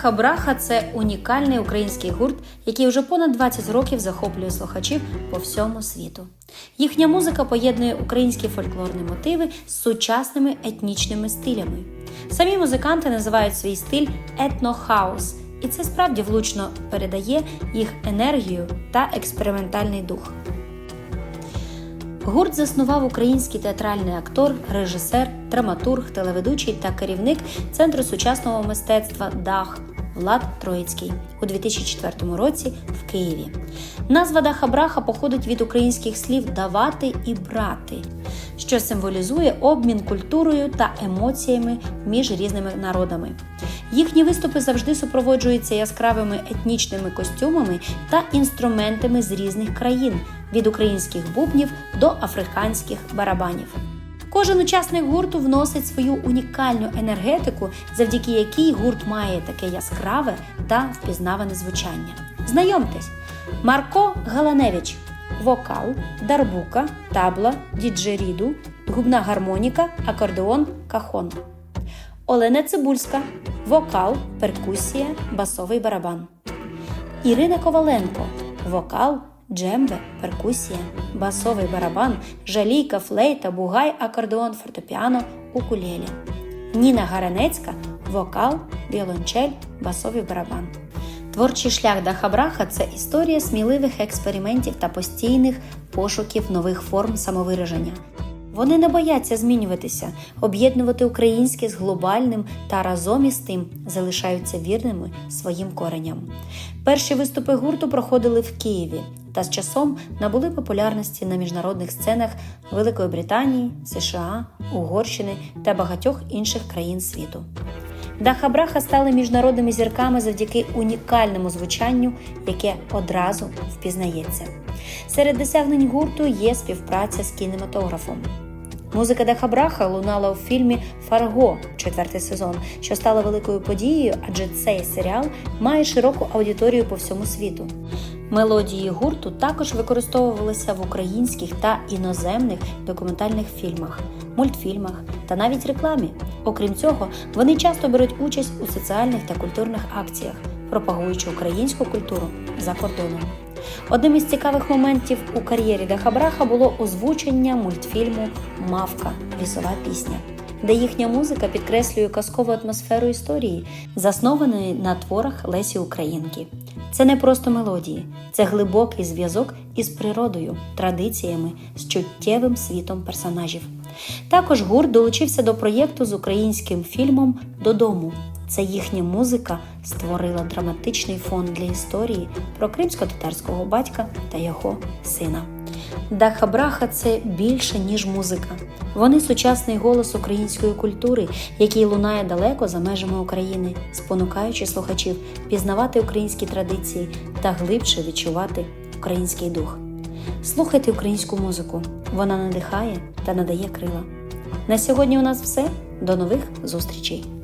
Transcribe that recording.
Даха Браха це унікальний український гурт, який вже понад 20 років захоплює слухачів по всьому світу. Їхня музика поєднує українські фольклорні мотиви з сучасними етнічними стилями. Самі музиканти називають свій стиль етнохаус, і це справді влучно передає їх енергію та експериментальний дух. Гурт заснував український театральний актор, режисер, драматург, телеведучий та керівник Центру сучасного мистецтва Дах Влад Троїцький у 2004 році в Києві. Назва Даха Браха походить від українських слів давати і брати, що символізує обмін культурою та емоціями між різними народами. Їхні виступи завжди супроводжуються яскравими етнічними костюмами та інструментами з різних країн від українських бубнів до африканських барабанів. Кожен учасник гурту вносить свою унікальну енергетику, завдяки якій гурт має таке яскраве та впізнаване звучання. Знайомтесь, Марко Галаневич, вокал, дарбука, табла, діджеріду, губна гармоніка, акордеон, кахон. Олена Цибульська, вокал, перкусія, басовий барабан. Ірина Коваленко, вокал, джембе, перкусія, басовий барабан, жалійка, флейта, бугай, акордеон, фортепіано, укулелі. Ніна Гаранецька, вокал, віолончель, басовий барабан. Творчий шлях Дахабраха це історія сміливих експериментів та постійних пошуків нових форм самовираження. Вони не бояться змінюватися, об'єднувати українське з глобальним та разом із тим залишаються вірними своїм кореням. Перші виступи гурту проходили в Києві та з часом набули популярності на міжнародних сценах Великої Британії, США, Угорщини та багатьох інших країн світу. Даха Браха стали міжнародними зірками завдяки унікальному звучанню, яке одразу впізнається. Серед досягнень гурту є співпраця з кінематографом. Музика Даха Браха лунала у фільмі Фарго, четвертий сезон, що стала великою подією, адже цей серіал має широку аудиторію по всьому світу. Мелодії гурту також використовувалися в українських та іноземних документальних фільмах, мультфільмах та навіть рекламі. Окрім цього, вони часто беруть участь у соціальних та культурних акціях, пропагуючи українську культуру за кордоном. Одним із цікавих моментів у кар'єрі Дахабраха було озвучення мультфільму Мавка лісова пісня, де їхня музика підкреслює казкову атмосферу історії, заснованої на творах Лесі Українки. Це не просто мелодії, це глибокий зв'язок із природою, традиціями, з чуттєвим світом персонажів. Також гурт долучився до проєкту з українським фільмом Додому. Це їхня музика створила драматичний фон для історії про кримсько-татарського батька та його сина. Даха Браха це більше, ніж музика. Вони сучасний голос української культури, який лунає далеко за межами України, спонукаючи слухачів пізнавати українські традиції та глибше відчувати український дух. Слухайте українську музику, вона надихає та надає крила. На сьогодні у нас все. До нових зустрічей!